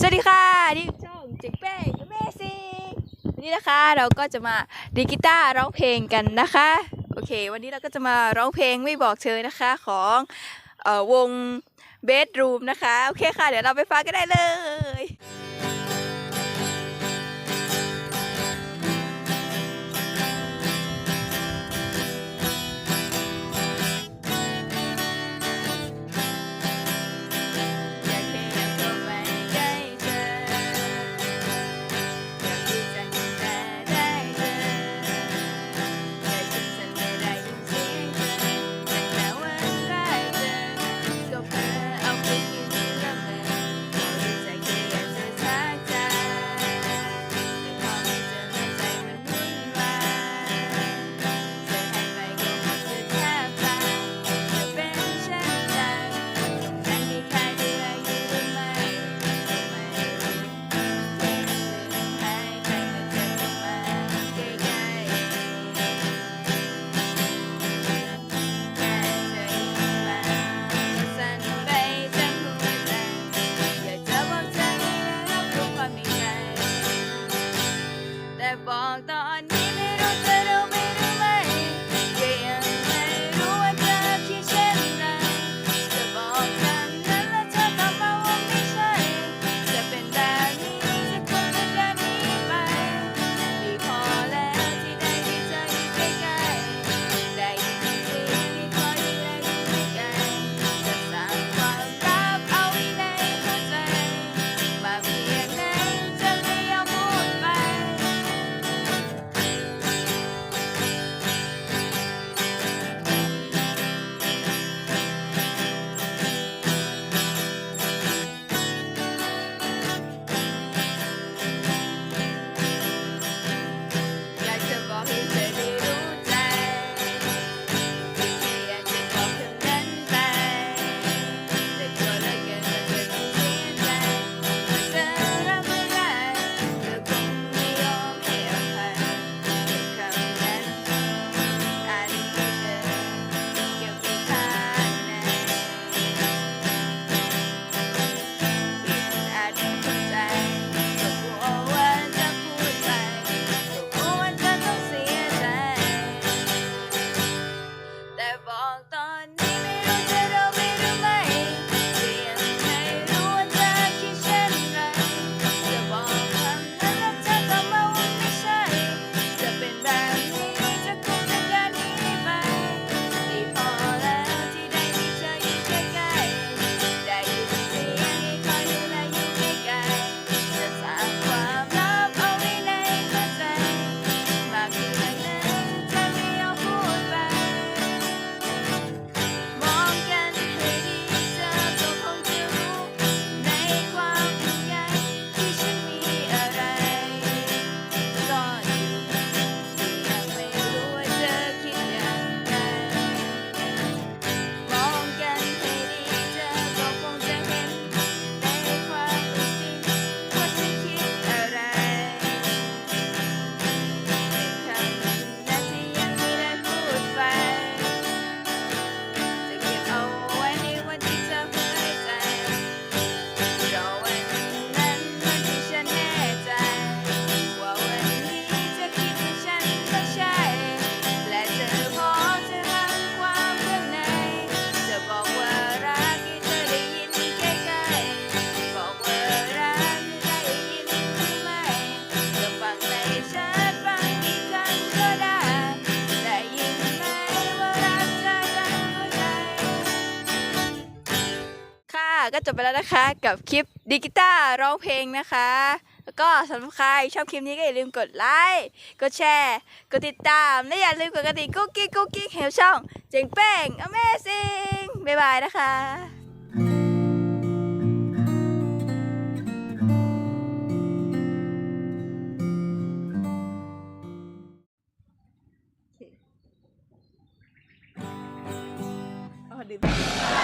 สวัสดีค่ะนี่ช่องจิกเป้งเมซี่วันนี้นะคะเราก็จะมาดีกีตาร์ร้องเพลงกันนะคะ โอเค วันนี้เราก็จะมาร้องเพลงไม่บอกเชยนะคะของอวงเบดรูมนะคะ โอเคค่ะ เดี๋ยวเราไปฟังกันได้เลย ก็จบไปแล้วนะคะกับคลิปดิจิต้าร้องเพลงนะคะ แล้วก็สำหรับใครชอบคลิปนี้ก็อย่าลืมกดไลค์กดแชร์กดติดตาม และอย่าลืมกดกระดิ่งกุ๊กกิ๊กกุ๊กกิ๊กเฮลช่อง เจ๋งเป้ง Amazing บ๊ายบายนะคะดื่ม